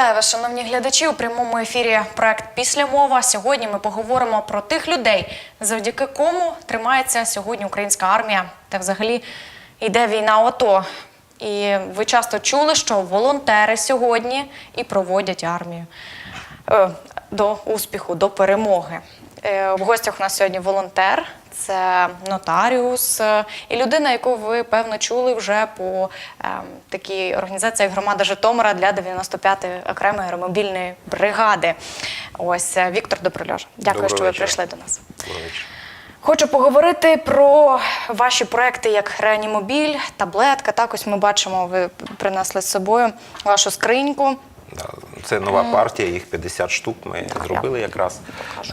Вітаю вас, шановні глядачі. У прямому ефірі проект Після мова. Сьогодні ми поговоримо про тих людей, завдяки кому тримається сьогодні українська армія та взагалі йде війна ОТО. І ви часто чули, що волонтери сьогодні і проводять армію е, до успіху, до перемоги. Е, В гостях у нас сьогодні волонтер, це нотаріус е, і людина, яку ви певно чули вже по ем, такій організації, як громада Житомира для 95-ї окремої аеромобільної бригади. Ось е, Віктор Доброльож. Дякую, Доброго що ви вечора. прийшли до нас. Хочу поговорити про ваші проекти, як реанімобіль, таблетка. Так, ось ми бачимо, ви принесли з собою вашу скриньку. Це нова партія, їх 50 штук. Ми зробили якраз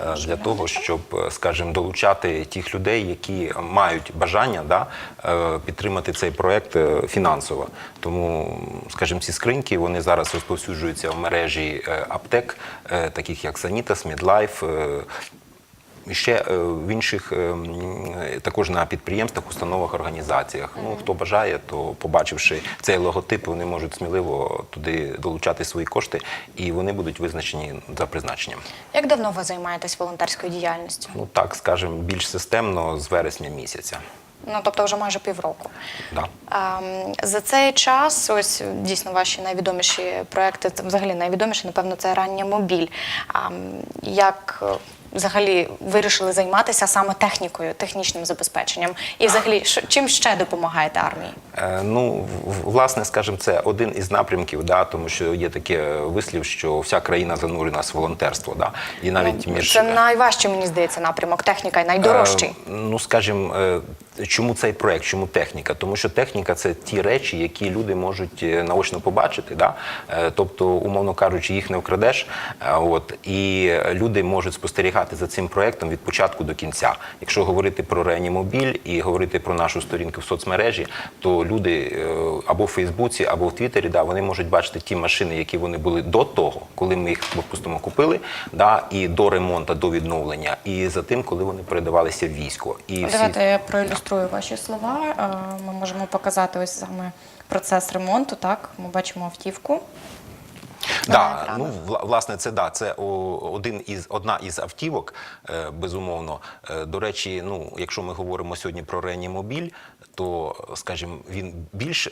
е, для того, щоб, е, скажімо, долучати тих людей, які мають бажання да, е, підтримати цей проект фінансово. Тому, скажімо, ці скриньки вони зараз розповсюджуються в мережі аптек, таких як е, І ще е, в інших е, е, також на підприємствах, установах, організаціях. Ну хто бажає, то побачивши цей логотип, вони можуть сміливо туди долучати свої кошти, і вони будуть визначені за призначенням. Як давно ви займаєтесь волонтерською діяльністю? Ну так скажемо, більш системно з вересня місяця. Ну тобто вже майже півроку. Да. Ем, За цей час, ось дійсно ваші найвідоміші проекти, взагалі найвідоміші, напевно, це рання мобіль. Ем, Як взагалі вирішили займатися саме технікою, технічним забезпеченням? І взагалі, чим ще допомагаєте армії? Е, Ну, власне, скажімо, це один із напрямків, да, тому що є таке вислів, що вся країна занурена в волонтерство. Да, і навіть між Це найважчий, мені здається, напрямок, техніка і найдорожчий. Е, Ну, скажімо, е, чому цей проект, чому техніка? Тому що техніка це ті речі, які люди можуть е, наочно побачити. Да? Е, Тобто, умовно кажучи, їх не вкрадеш. Е, От, і люди можуть спостерігати за цим проектом від початку до кінця. Якщо говорити про реанімобіль і говорити про нашу сторінку в соцмережі, то люди е, або в Фейсбуці, або в Твіттері, да, вони можуть бачити ті машини, які вони були до того, коли ми їх допустимо купили, да, і до ремонту, до відновлення, і за тим, коли вони передавалися в військо. І всі Давайте я проілюструю ваші слова. Е, Ми можемо показати ось саме процес ремонту. Так, ми бачимо автівку. Да, ну власне, це да, це один із одна із автівок, е, безумовно. Е, До речі, ну якщо ми говоримо сьогодні про реанімобіль, то скажімо, він більш е,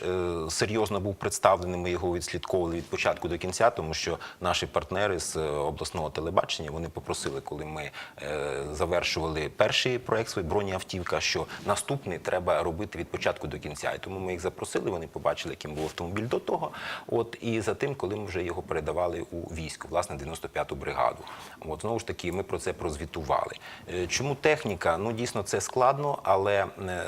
серйозно був представлений. Ми його відслідковували від початку до кінця, тому що наші партнери з е, обласного телебачення вони попросили, коли ми е, завершували перший проект свій бронеавтівка, що наступний треба робити від початку до кінця. І тому ми їх запросили. Вони побачили, яким був автомобіль до того. От і за тим, коли ми вже його передавали у військо, власне, 95-ту бригаду. От знову ж таки, ми про це прозвітували. Чому техніка? Ну дійсно це складно, але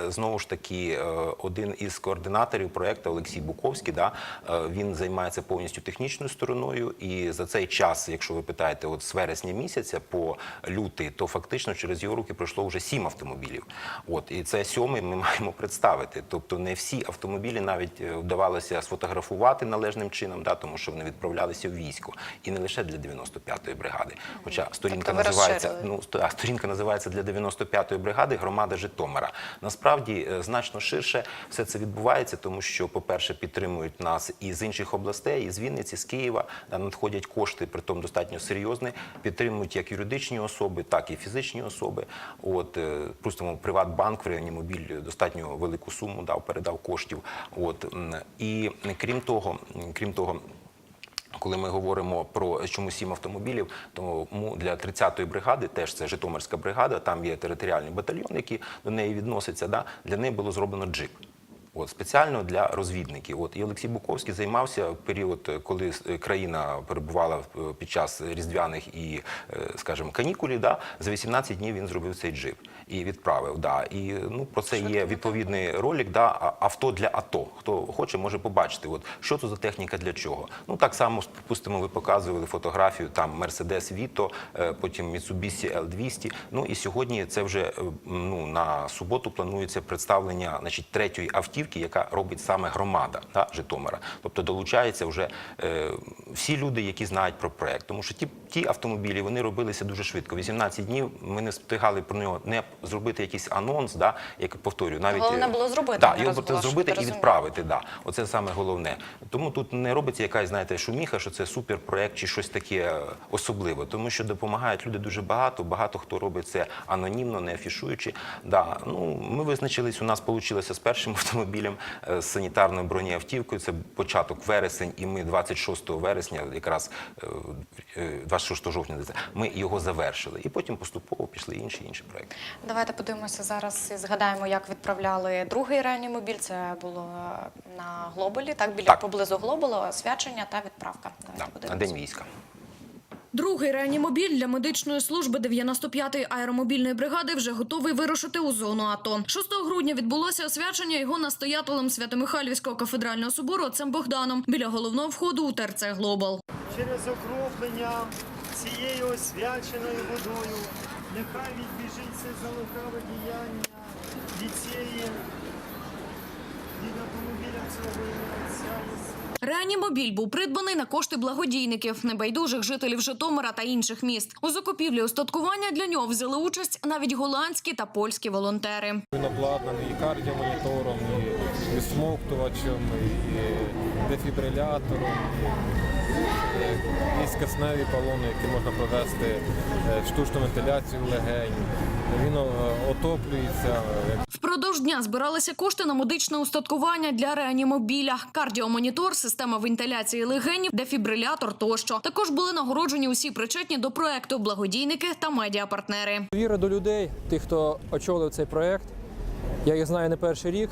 знову ж таки, е, один із координаторів проекту Олексій Буковський, да, е, він займається повністю технічною стороною. І за цей час, якщо ви питаєте, от з вересня місяця по лютий, то фактично через його руки пройшло вже сім автомобілів. От і це сьомий ми маємо представити. Тобто не всі автомобілі навіть е, вдавалося сфотографувати належним чином, да, тому що вони відправлялися в військо, і не лише для 95-ї бригади. Хоча сторінка Тобто називається ну а сторінка називається для 95-ї бригади громада Житомира. Насправді е, значно ширше все це відбувається, тому що, по-перше, підтримують нас і з інших областей, і з Вінниці, з Києва надходять кошти, притом достатньо серйозні. Підтримують як юридичні особи, так і фізичні особи. От пустимо Приватбанк в реанімобіль достатньо велику суму дав, передав коштів. От і крім того, крім того. Коли ми говоримо про чому сім автомобілів, тому для 30-ї бригади, теж це Житомирська бригада, там є територіальний батальйон, який до неї відноситься. Да, для неї було зроблено джип. От спеціально для розвідників. От і Олексій Буковський займався в період, коли е, країна перебувала в- під час різдвяних і, е, скажімо, канікулів. Да, за 18 днів він зробив цей джип і відправив. Да. І ну про це є відповідний ролик. Да, авто для АТО. Хто хоче, може побачити. От що це за техніка для чого. Ну так само, припустимо, ви показували фотографію там Mercedes Vito, е, потім Mitsubishi L200. Ну і сьогодні це вже е, ну на суботу планується представлення, значить, третьої автівки. Автівки, яка робить саме громада да, Житомира. Тобто долучаються вже е, всі люди, які знають про проект. Тому що ті, ті автомобілі вони робилися дуже швидко. 18 днів ми не встигали про нього не зробити якийсь анонс, да, як повторюю, навіть Головне е, було зробити, Да, його розголошувати, зробити і відправити. Да. Оце саме головне. Тому тут не робиться якась, знаєте, шуміха, що це суперпроект чи щось таке е, особливе. Тому що допомагають люди дуже багато. Багато хто робить це анонімно, не афішуючи. Да. Ну, ми визначились, у нас вийшло з першим автомобілем е, з санітарною бронеавтівкою. Це початок вересень, і ми 26 вересня, якраз е, е, 26 жовтня, ми його завершили. І потім поступово пішли інші інші проекти. Давайте подивимося зараз і згадаємо, як відправляли другий реанімобіль. Це було на Глобалі, так біля Так. поблизу Глобалу, освячення та відправка. Давайте Да, на подивимося. день війська. Другий реанімобіль для медичної служби 95-ї аеромобільної бригади вже готовий вирушити у зону АТО. 6 грудня відбулося освячення його настоятелем Свято-Михайлівського кафедрального собору отцем Богданом біля головного входу у ТРЦ Глобал. через окроплення цією освяченою водою. Нехай відбіжить це залукаве діяння від цієї від автомобіля цього і. Реанімобіль був придбаний на кошти благодійників, небайдужих жителів Житомира та інших міст. У закупівлі устаткування для нього взяли участь навіть голландські та польські волонтери. Він обладнаний і кардіомонітором, і смоктувачем і дефібрилятором, і, і скисневі балони, які можна провести е, штучну вентиляцію легень. Він е, отоплюється. е, Впродовж дня збиралися кошти на медичне устаткування для реанімобіля, кардіомонітор, система вентиляції легенів, дефібрилятор тощо. Також були нагороджені усі причетні до проекту благодійники та медіапартнери. Віра до людей, тих, хто очолив цей проект, я їх знаю не перший рік.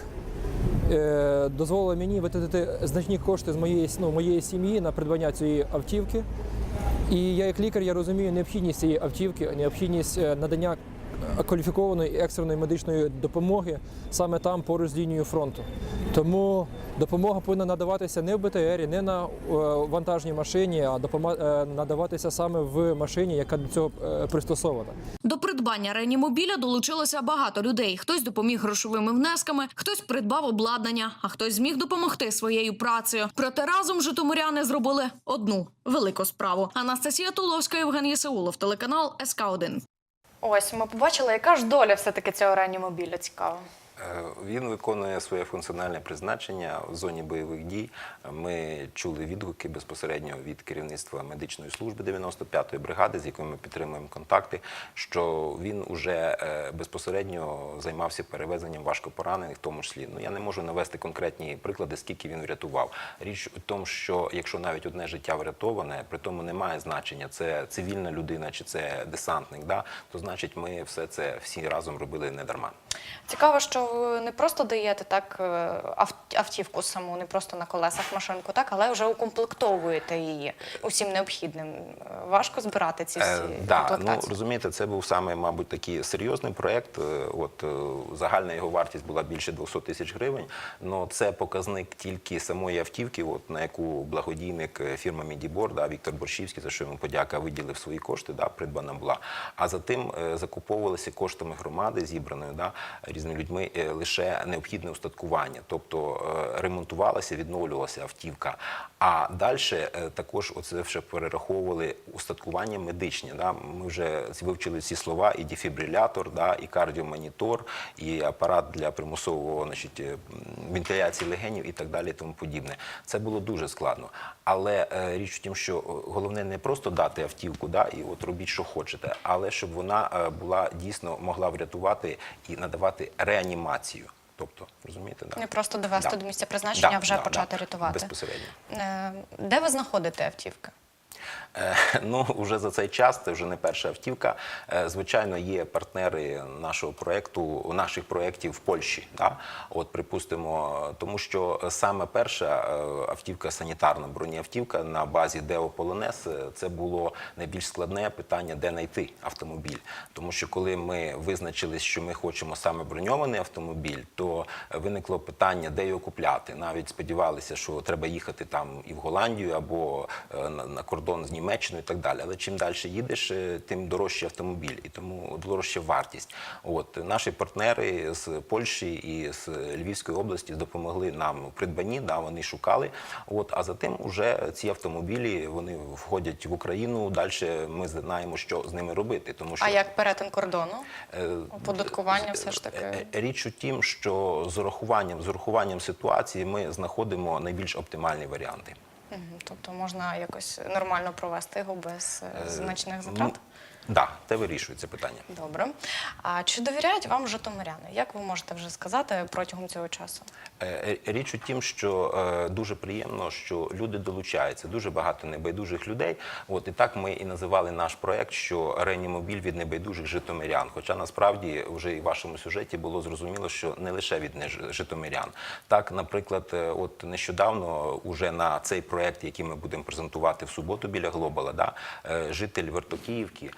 Е, Дозволило мені витратити значні кошти з моєї, ну, моєї сім'ї на придбання цієї автівки. І я, як лікар, я розумію необхідність цієї автівки, необхідність е, надання кваліфікованої екстреної медичної допомоги саме там поруч з лінією фронту. Тому допомога повинна надаватися не в БТРі, не на е, вантажній машині, а е, надаватися саме в машині, яка до цього е, пристосована. До придбання реанімобіля долучилося багато людей. Хтось допоміг грошовими внесками, хтось придбав обладнання, а хтось зміг допомогти своєю працею. Проте разом житомиряни зробили одну велику справу. Анастасія Туловська, Євген Єсеулов, телеканал СК 1 Ось ми побачили, яка ж доля все-таки цього реанімобіля цікава. Е, Він виконує своє функціональне призначення в зоні бойових дій. Ми чули відгуки безпосередньо від керівництва медичної служби 95-ї бригади, з якою ми підтримуємо контакти, що він уже е, безпосередньо займався перевезенням важкопоранених, в тому числі. Ну я не можу навести конкретні приклади, скільки він врятував. Річ у тому, що якщо навіть одне життя врятоване, при тому немає значення, це цивільна людина чи це десантник, да, то значить ми все це всі разом робили не дарма. Цікаво, що ви не просто даєте так е, автівку саму, не просто на колесах машинку, так, але вже укомплектовуєте її усім необхідним. Е, Важко збирати ці всі Е, да, ну розумієте, це був саме, мабуть, такий серйозний проект. Е, От е, загальна його вартість була більше 200 тисяч гривень. але це показник тільки самої автівки, от на яку благодійник е, фірма Мідібор, да, Віктор Борщівський, за що йому подяка, виділив свої кошти, да, придбана була. А за тим е, закуповувалися коштами громади, зібраною да, різними людьми, е, лише необхідне устаткування, тобто е, ремонтувалася, відновлювалася автівка. А далі також оце вже перераховували устаткування медичне. Да? Ми вже вивчили ці слова: і дефібрилятор, да? і кардіомонітор, і апарат для примусового значить, е, вентиляції легенів і так далі. Тому подібне. Це було дуже складно. Але е, річ в тім, що е, головне не просто дати автівку, да? і от робіть, що хочете, але щоб вона е, була дійсно могла врятувати і надавати реанімацію. Тобто, розумієте, да? Не просто довести Да. до місця призначення, Да, а вже да, почати да. рятувати. Безпосередньо. Е, Де ви знаходите автівки? Е, Ну, вже за цей час, це вже не перша автівка. Е, Звичайно, є партнери нашого проекту, наших проєктів в Польщі. Да? От, припустимо, тому що саме перша е, автівка, санітарна бронеавтівка на базі Део Полонез, е, це було найбільш складне питання, де знайти автомобіль. Тому що коли ми визначились, що ми хочемо саме броньований автомобіль, то виникло питання, де його купляти. Навіть сподівалися, що треба їхати там і в Голландію або на кордон з Німеччиною. Німеччину і так далі. Але чим далі їдеш, е, тим дорожче автомобіль і тому дорожча вартість. От наші партнери з Польщі і з Львівської області допомогли нам у придбанні. Да, вони шукали. От а затим уже ці автомобілі вони входять в Україну. Далі ми знаємо, що з ними робити. Тому що А як перетин кордону? Е, Оподаткування все ж таки. Е, Річ у тім, що з урахуванням, з урахуванням ситуації ми знаходимо найбільш оптимальні варіанти. Тобто можна якось нормально провести його без е, значних затрат? Да, це вирішується питання. Добре. А чи довіряють вам житомиряни? Як ви можете вже сказати протягом цього часу? Е, е, Річ у тім, що е, дуже приємно, що люди долучаються. Дуже багато небайдужих людей. От і так ми і називали наш проект, що Ренімобіль від небайдужих житомирян. Хоча насправді вже і в вашому сюжеті було зрозуміло, що не лише від житомирян. Так, наприклад, от нещодавно уже на цей проект, який ми будемо презентувати в суботу біля Глобала, да, житель Вертокіївки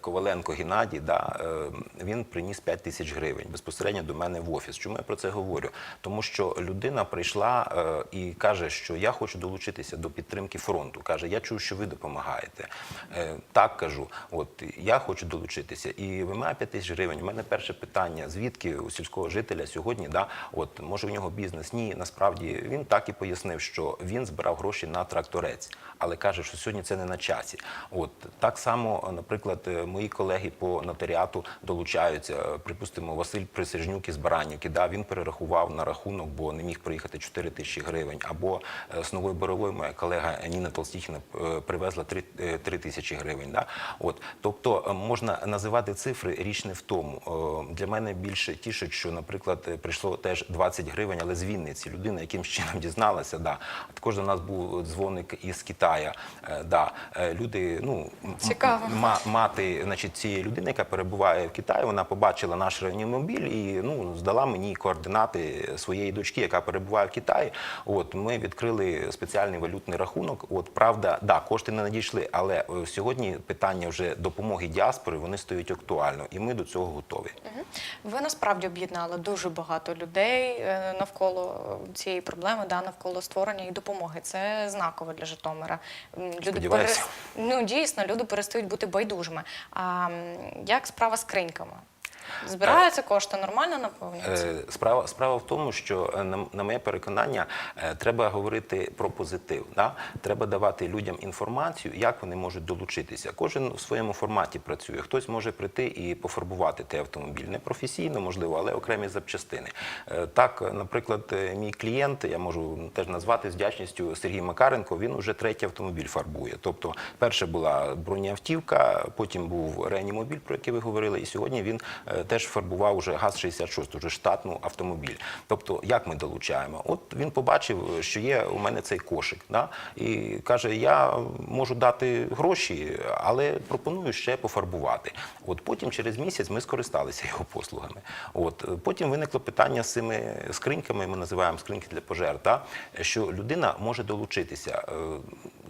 Коваленко Геннадій, да, е, він приніс 5 тисяч гривень безпосередньо до мене в офіс. Чому я про це говорю? Тому що людина прийшла е, і каже, що я хочу долучитися до підтримки фронту. Каже, я чую, що ви допомагаєте. Е, Так кажу, от я хочу долучитися. І вимагає 5 тисяч гривень. У мене перше питання: звідки у сільського жителя сьогодні, да, от може в нього бізнес? Ні, насправді він так і пояснив, що він збирав гроші на тракторець, але каже, що сьогодні це не на часі. От так само, наприклад, е, мої колеги по нотаріату долучаються. Е, Припустимо, Василь Присяжнюк із Баранівки, да, він перерахував на рахунок, бо не міг приїхати 4 тисячі гривень. Або е, з Нової Борової моя колега Ніна Толстіхіна е, привезла 3, е, 3 тисячі гривень. Да? От, тобто е, можна називати цифри, річ не в тому. Е, Для мене більше тішить, що, наприклад, е, прийшло теж 20 гривень, але з Вінниці. Людина якимсь чином дізналася. Да. Також до нас був дзвоник із Китая. Е, Да. Е, Люди, ну, Цікаво. ма- мати значить, цієї людини, яка перебуває в Китаї, вона побачила наш реанімобіль і ну, здала мені координати своєї дочки, яка перебуває в Китаї. От ми відкрили спеціальний валютний рахунок. От правда, да, кошти не надійшли, але е, сьогодні питання вже допомоги діаспори вони стають актуально, і ми до цього готові. Ви насправді об'єднали дуже багато людей е, навколо цієї проблеми, да, навколо створення і допомоги. Це знаково для Житомира. Люди Сподіваюся. ну дійсно люди перестають бути байдужими. А як справа з криньками? Збираються кошти, нормально наповнюються? Е, Справа, справа в тому, що е, на, на моє переконання е, треба говорити про позитив. Да? Треба давати людям інформацію, як вони можуть долучитися. Кожен в своєму форматі працює. Хтось може прийти і пофарбувати той автомобіль. Не професійно, можливо, але окремі запчастини. Так, наприклад, мій клієнт, я можу теж назвати з вдячністю Сергій Макаренко, він уже третій автомобіль фарбує. Тобто, перше була бронеавтівка, потім був реанімобіль, про який ви говорили, і сьогодні він теж фарбував уже ГАЗ-66, уже штатну автомобіль. Тобто, як ми долучаємо? От він побачив, що є у мене цей кошик, да? і каже: Я можу дати гроші, але пропоную ще пофарбувати. От потім через місяць ми скористалися його послугами. От е, потім виникло питання з цими скриньками. Ми називаємо скриньки для пожертв, да? що людина може долучитися. Е,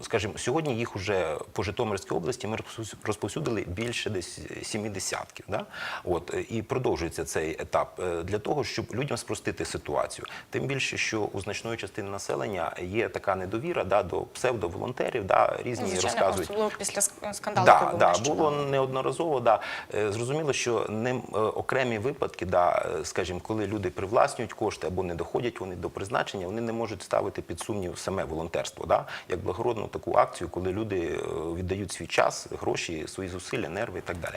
Скажімо, сьогодні їх уже по Житомирській області ми розповсюдили більше десь сіми десятків. Да? От, е, і продовжується цей етап е, для того, щоб людям спростити ситуацію. Тим більше, що у значної частини населення є така недовіра да, до псевдоволонтерів, да, різні Звичайно, розказують. особливо після скандалу, Да, був да, було неодноразово. Да. Е, Зрозуміло, що не е, окремі випадки, да, е, скажімо, коли люди привласнюють кошти або не доходять вони до призначення, вони не можуть ставити під сумнів саме волонтерство, да, як благородну таку акцію, коли люди е, віддають свій час, гроші, свої зусилля, нерви і так далі.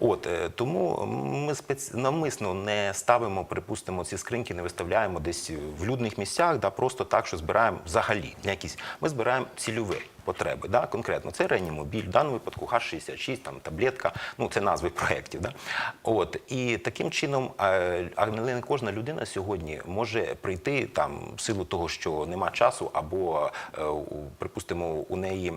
От е, тому ми спец... навмисно не ставимо, припустимо, ці скриньки, не виставляємо десь в людних місцях, да, просто так, що збираємо взагалі якісь. Ми збираємо цільові потреби. Да? Конкретно це реанімобіль, в даному випадку Х-66, там таблетка, ну це назви проєктів. Да? От і таким чином, е, а не кожна людина сьогодні може прийти там в силу того, що нема часу, або е, припустимо у неї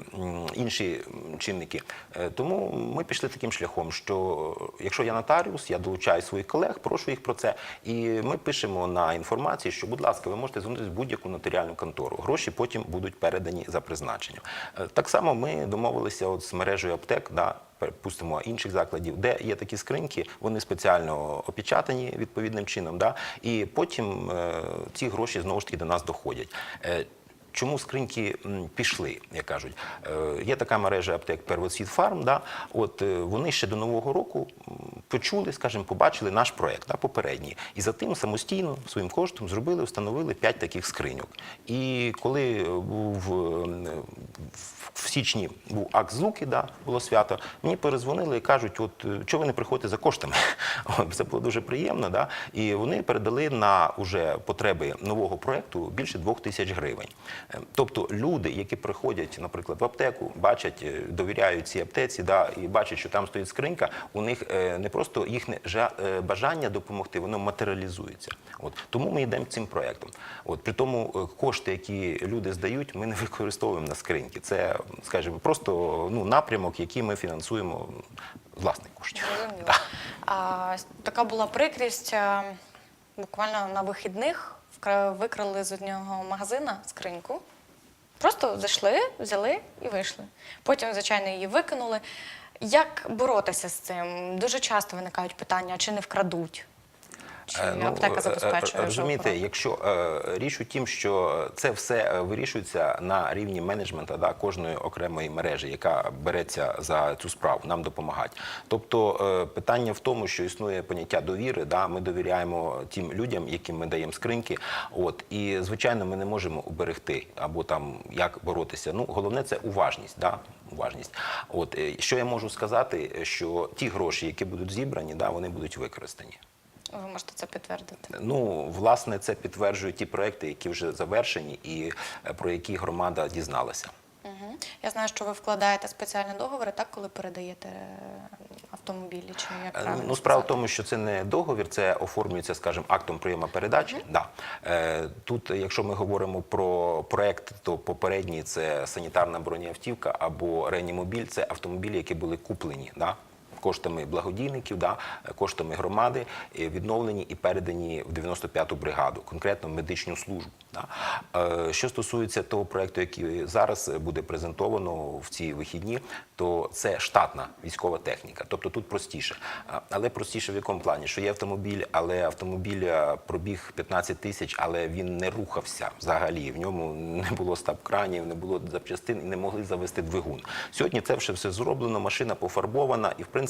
інші чинники. Е, Тому ми пішли таким шляхом, що якщо я нотаріус, я долучаю своїх колег, прошу їх про це, і ми пишемо на інформації, що, будь ласка, ви можете звернутися в будь-яку нотаріальну контору. Гроші потім будуть передані за призначенням. Е, Так само ми домовилися от з мережею аптек, да, припустимо, інших закладів, де є такі скриньки, вони спеціально опечатані відповідним чином, да, і потім е, ці гроші знову ж таки до нас доходять. Е, Чому скриньки пішли, як кажуть? Е, Є така мережа аптек Первоцвіт Фарм. Да? От е, вони ще до нового року почули, скажімо, побачили наш проект да, попередній. І за тим самостійно своїм коштом зробили, встановили 5 таких скриньок. І коли е, був в- січні був акт злуки, да, було свято, мені перезвонили і кажуть, от чого ви не приходите за коштами? Це було дуже приємно. Да? І вони передали на уже потреби нового проекту більше двох тисяч гривень. Е, Тобто люди, які приходять, наприклад, в аптеку, бачать, е, довіряють цій аптеці, да, і бачать, що там стоїть скринька, у них е, не просто їхнє е, бажання допомогти, воно матеріалізується. От тому ми йдемо цим проектом. От при тому кошти, які люди здають, ми не використовуємо на скриньки. Це, скажімо, просто ну напрямок, який ми фінансуємо з власних коштів. Зрозуміло. А, така була прикрість. Буквально на вихідних викрали з одного магазина скриньку. Просто зайшли, взяли і вийшли. Потім, звичайно, її викинули. Як боротися з цим? Дуже часто виникають питання, чи не вкрадуть? Чи Е, ну, аптека е, забезпечує? е, Розумієте, якщо річ у тім, що це все вирішується на рівні менеджменту да, кожної окремої мережі, яка береться за цю справу, нам допомагати. Тобто питання в тому, що існує поняття довіри. Да, ми довіряємо тим людям, яким ми даємо скриньки. От і звичайно, ми не можемо уберегти або там як боротися. Ну головне це уважність. Да, уважність. От що я можу сказати, що ті гроші, які будуть зібрані, да, вони будуть використані. Ви можете це підтвердити. Ну, власне, це підтверджують ті проекти, які вже завершені, і е, про які громада дізналася. Угу. Я знаю, що ви вкладаєте спеціальні договори, так, коли передаєте е, автомобілі, чи як Е, правильно Ну, справа в тому, що це не договір, це оформлюється, скажімо, актом прийому передачі. Да. Е, Тут, якщо ми говоримо про проект, то попередній це санітарна бронеавтівка або реанімобіль, це автомобілі, які були куплені. Да. Коштами благодійників, да, коштами громади е, відновлені і передані в 95-ту бригаду, конкретно в медичну службу. Да. Е, Що стосується того проекту, який зараз буде презентовано в ці вихідні, то це штатна військова техніка. Тобто тут простіше. Але простіше в якому плані? Що є автомобіль, але автомобіль е, пробіг 15 тисяч, але він не рухався взагалі. В ньому не було стаб-кранів, не було запчастин і не могли завести двигун. Сьогодні це вже все зроблено, машина пофарбована, і в принципі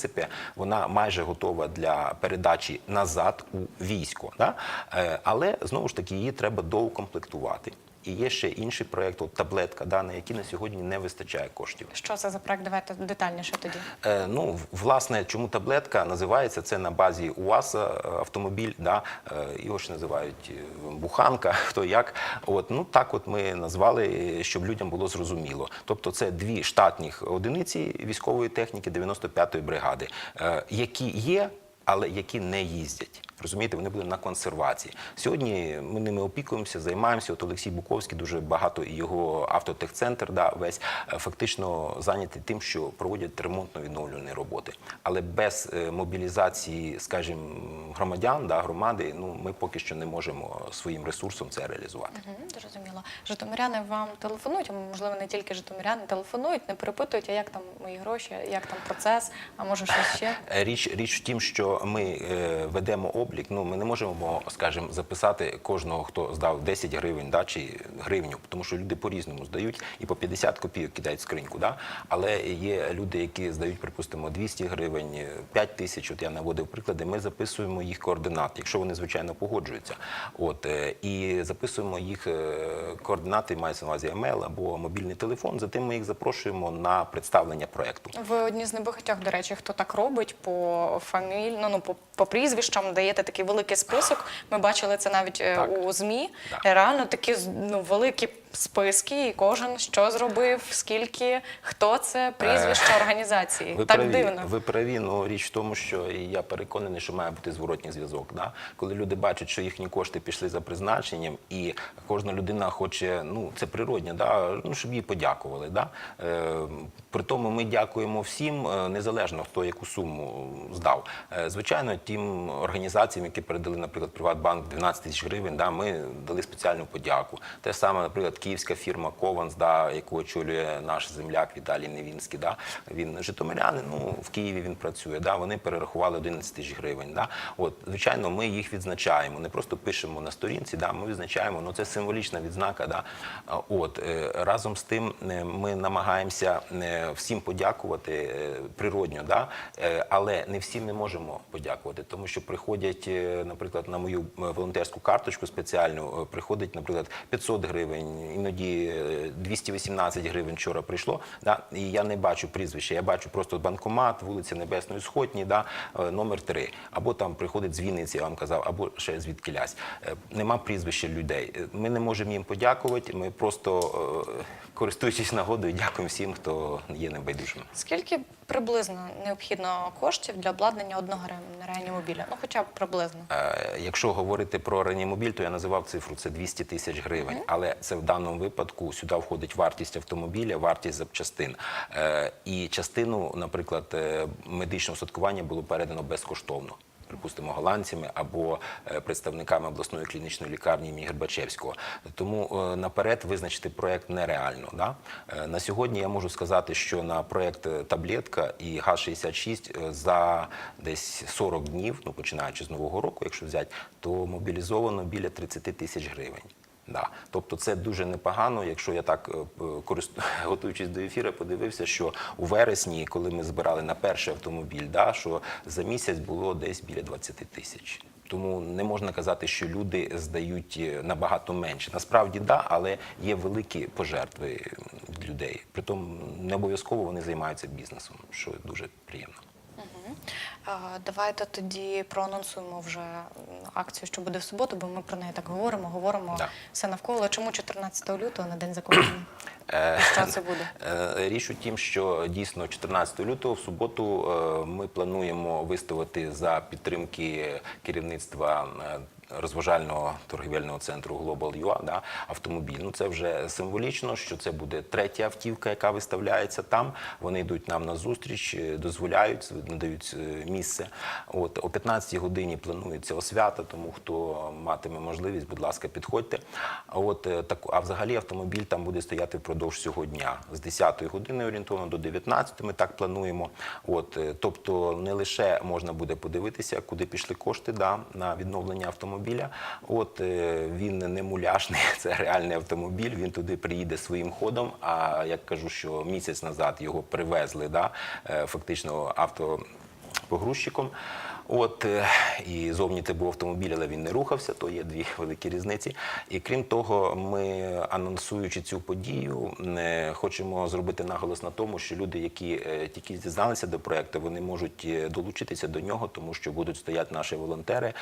вона майже готова для передачі назад у військо. Да? Е, Але знову ж таки її треба доукомплектувати. І є ще інший проєкт, от таблетка, да, на який на сьогодні не вистачає коштів. Що це за проект? Давайте детальніше тоді. Е, ну, власне, чому таблетка називається це на базі УАЗа е, автомобіль, да, е, його ж називають е, буханка, хто як. От, ну так от ми назвали, щоб людям було зрозуміло. Тобто це дві штатних одиниці військової техніки 95-ї бригади, е, які є, але які не їздять. Розумієте, вони були на консервації. Сьогодні ми ними опікуємося, займаємося. От Олексій Буковський дуже багато і його автотехцентр, да, весь е, фактично зайнятий тим, що проводять ремонтно-відновлювальні роботи. Але без е, мобілізації, скажімо, громадян, да, громади, ну ми поки що не можемо своїм ресурсом це реалізувати. Мгм, Зрозуміло. Житомиряни вам телефонують, а можливо, не тільки житомиряни телефонують, не перепитують, а як там мої гроші, як там процес, а може щось ще. Е, Річ, річ в тім, що ми е, ведемо облік. Ну, ми не можемо, скажімо, записати кожного, хто здав 10 гривень да, чи гривню, тому що люди по-різному здають і по 50 копійок кидають скриньку. Але є люди, які здають, припустимо, 200 гривень, 5 тисяч. От я наводив приклади. Ми записуємо їх координати, якщо вони звичайно погоджуються. От е, і записуємо їх е, координати, мається на увазі емейл або мобільний телефон. Затим ми їх запрошуємо на представлення проекту. Ви одні з небагатьох, до речі, хто так робить по фамільно, ну по, по прізвищам, даєте такий великий список. Ми бачили це навіть е, Так. у ЗМІ. Так. Реально такі ну, великі списки, і кожен що зробив, скільки, хто це, прізвище організації. Е, Ви так праві, дивно. ви праві, ну річ в тому, що і я переконаний, що має бути зворотній зв'язок. Да? Коли люди бачать, що їхні кошти пішли за призначенням, і кожна людина хоче, ну це природне, да? ну, щоб їй подякували. Да? Е, при тому ми дякуємо всім, е, незалежно хто яку суму здав. Е, звичайно, тим організаціям, які передали, наприклад, Приватбанк 12 тисяч гривень, да, ми дали спеціальну подяку. Те саме, наприклад, київська фірма Кованс, да, яку очолює наш земляк Віталій Невінський. Да, він житомирянин, ну в Києві він працює. Да, вони перерахували 11 тисяч гривень. Да. От, звичайно, ми їх відзначаємо. Не просто пишемо на сторінці, да, ми відзначаємо. Ну це символічна відзнака. Да. От е, разом з тим е, ми намагаємося е, всім подякувати природньо, да, але не всім не можемо подякувати, тому що приходять, наприклад, на мою волонтерську карточку спеціальну, приходить, наприклад, 500 гривень, іноді е, 218 гривень вчора прийшло. Да, і я не бачу прізвища, я бачу просто банкомат, вулиця Небесної Сходні, да, е, номер 3. Або там приходить з Вінниці, я вам казав, або ще звідки лясь. Нема прізвища людей. Е, Ми не можемо їм подякувати. Ми просто е, користуючись нагодою, дякуємо всім, хто є небайдужим. Скільки приблизно необхідно коштів для обладнання одного реанімобіля? Ну, хоча б приблизно. Е, Якщо говорити про реанімобіль, то я називав цифру це 200 тисяч гривень. Але це в даному випадку сюди входить вартість автомобіля, вартість запчастин. Е, І частину, наприклад, е, медичного устаткування було передано безкоштовно. Припустимо, голландцями або е, представниками обласної клінічної лікарні імені Гербачевського. Тому наперед визначити проект нереально. Да? На сьогодні я можу сказати, що на проект е, таблетка і ГАЗ-66 е, за десь 40 днів, ну починаючи з нового року, якщо взяти, то мобілізовано біля 30 тисяч гривень. Да. Тобто це дуже непогано, якщо я так, е, корист- готуючись до ефіру, подивився, що у вересні, коли ми збирали на перший автомобіль, да, що за місяць було десь біля 20 тисяч. Тому не можна казати, що люди здають е, набагато менше. Насправді да, але є великі пожертви людей. Притом не обов'язково вони займаються бізнесом, що дуже приємно. Давайте тоді проанонсуємо вже акцію, що буде в суботу, бо ми про неї так говоримо, говоримо Да. все навколо. Чому 14 лютого на день закохання? Е, Що це буде? Е, Річ у тім, що дійсно 14 лютого в суботу е, ми плануємо виставити за підтримки керівництва розважального торгівельного центру Global UA, да, автомобіль. Ну це вже символічно, що це буде третя автівка, яка виставляється там. Вони йдуть нам на зустріч, е, дозволяють, надають е, місце. От о 15-й годині планується освята, тому хто матиме можливість, будь ласка, підходьте. От е, так, а взагалі автомобіль там буде стояти впродовж цього дня з 10-ї години орієнтовно до 19 Ми так плануємо. От тобто не лише можна буде подивитися, куди пішли кошти да, на відновлення автомобіля. От е, він не муляшний, це реальний автомобіль. Він туди приїде своїм ходом. А як кажу, що місяць назад його привезли, да, е, фактично авто погрузчиком. От е, і зовні це був автомобіль, але він не рухався, то є дві великі різниці. І крім того, ми анонсуючи цю подію, е, хочемо зробити наголос на тому, що люди, які е, тільки дізналися до проекту, вони можуть долучитися до нього, тому що будуть стояти наші волонтери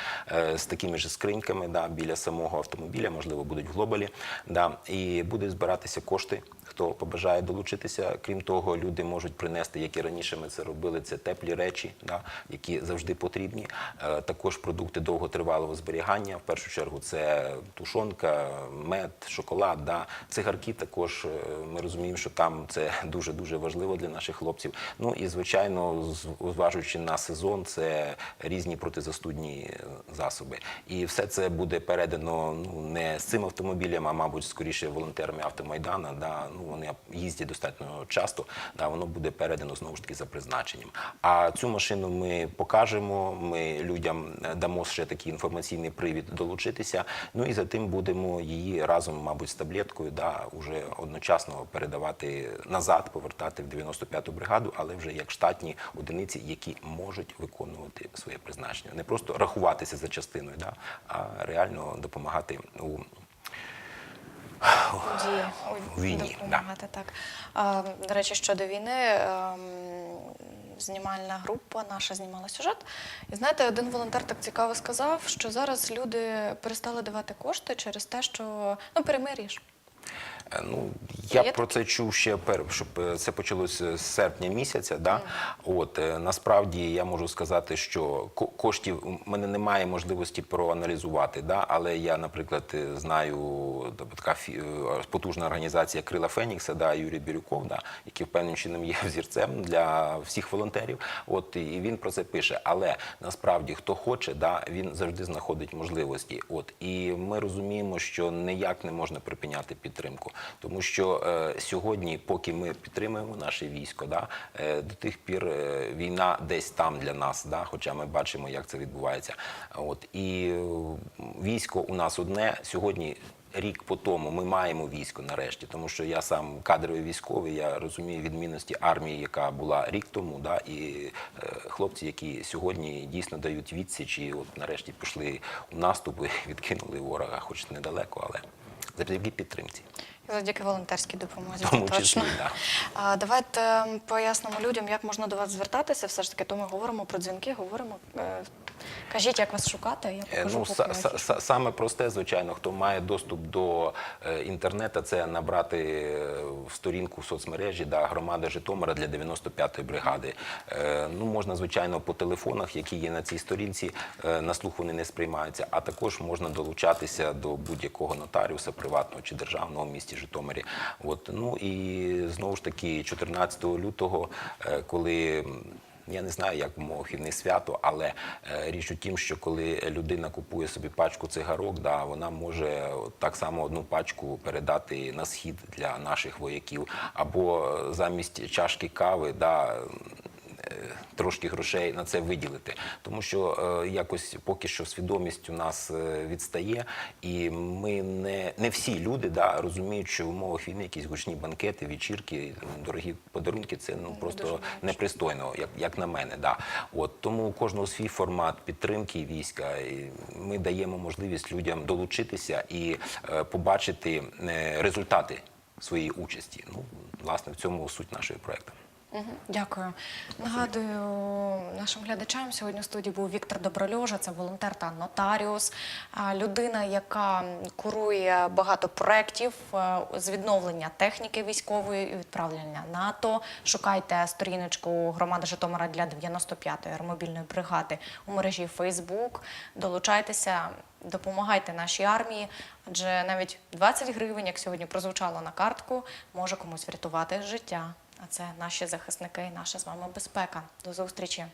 з такими ж скриньками да, біля самого автомобіля, можливо, будуть в глобалі. Да, і будуть збиратися кошти. Хто побажає долучитися, крім того, люди можуть принести, як і раніше ми це робили, це теплі речі, да, які завжди потрібні. Е, також продукти довготривалого зберігання. В першу чергу це тушонка, мед, шоколад. Да. Цигарки також е, ми розуміємо, що там це дуже дуже важливо для наших хлопців. Ну і звичайно, зважуючи на сезон, це різні протизастудні е, засоби. І все це буде передано ну не з цим автомобілем, а мабуть, скоріше волонтерами автомайдана. Да, ну вони їздять достатньо часто. Да, воно буде передано знову ж таки за призначенням. А цю машину ми покажемо. Ми людям е, дамо ще такий інформаційний привід долучитися. Ну і за тим будемо її разом, мабуть, з таблеткою, да, уже одночасно передавати назад, повертати в 95-ту бригаду, але вже як штатні одиниці, які можуть виконувати своє призначення, не просто рахуватися за частиною, да, а реально допомагати у Дії У війні, допомагати, так. А, до речі, щодо війни. а, Знімальна група наша знімала сюжет. І знаєте, один волонтер так цікаво сказав, що зараз люди перестали давати кошти через те, що ну перемир'я ж. Е, Ну, я про це чув ще пер, щоб е, це почалося з серпня місяця. Да? От е, насправді я можу сказати, що ко- коштів у мене немає можливості проаналізувати. Да? Але я, наприклад, е, знаю така е, потужна організація Крила Фенікса, да, Юрій Бірюков, да, який певним чином є взірцем для всіх волонтерів. От і він про це пише. Але насправді хто хоче, да, він завжди знаходить можливості. От і ми розуміємо, що ніяк не можна припиняти підтримку, тому що е, сьогодні, поки ми підтримуємо наше військо, да, е, до тих пір е, війна десь там для нас, да, хоча ми бачимо, як це відбувається. От і е, військо у нас одне сьогодні. Рік по тому ми маємо військо нарешті, тому що я сам кадровий військовий, я розумію відмінності армії, яка була рік тому, да, і е, хлопці, які сьогодні дійсно дають відсіч, і от нарешті пішли у наступ і відкинули ворога, хоч недалеко, але завдяки підтримці. Завдяки волонтерській допомозі. Тому це числі, да. А, давайте пояснимо людям, як можна до вас звертатися. Все ж таки, то ми говоримо про дзвінки, говоримо. е, Кажіть, як вас шукати. Я Е, покажу Ну, са- афішу. са- саме просте, звичайно, хто має доступ до е, інтернету, це набрати в сторінку в соцмережі да, громада Житомира для 95-ї бригади. Ну, можна, звичайно, по телефонах, які є на цій сторінці, на слух вони не сприймаються, а також можна долучатися до будь-якого нотаріуса, приватного чи державного в місті Житомирі. От, ну і знову ж таки, 14 лютого, е, коли я не знаю, як мовохідне свято, але е, річ у тім, що коли людина купує собі пачку цигарок, да, вона може так само одну пачку передати на схід для наших вояків, або е, замість чашки кави, да, е, трошки грошей на це виділити. Тому що е, якось поки що свідомість у нас е, відстає, і ми не, не всі люди да, розуміють, що в умовах війни якісь гучні банкети, вечірки, дорогі подарунки це ну просто непристойно, як, як на мене. Да. От тому у кожного свій формат підтримки війська. І ми даємо можливість людям долучитися і е, побачити результати своєї участі. Ну, власне, в цьому суть нашого проекту. Дякую. Нагадую нашим глядачам. Сьогодні в студії був Віктор Доброльожа, це волонтер та нотаріус, людина, яка курує багато проєктів е, з відновлення техніки військової і відправлення НАТО. Шукайте сторіночку громади Житомира для 95-ї аеромобільної бригади у мережі Facebook. Долучайтеся. Допомагайте нашій армії, адже навіть 20 гривень, як сьогодні прозвучало на картку, може комусь врятувати життя. А це наші захисники і наша з вами безпека. До зустрічі.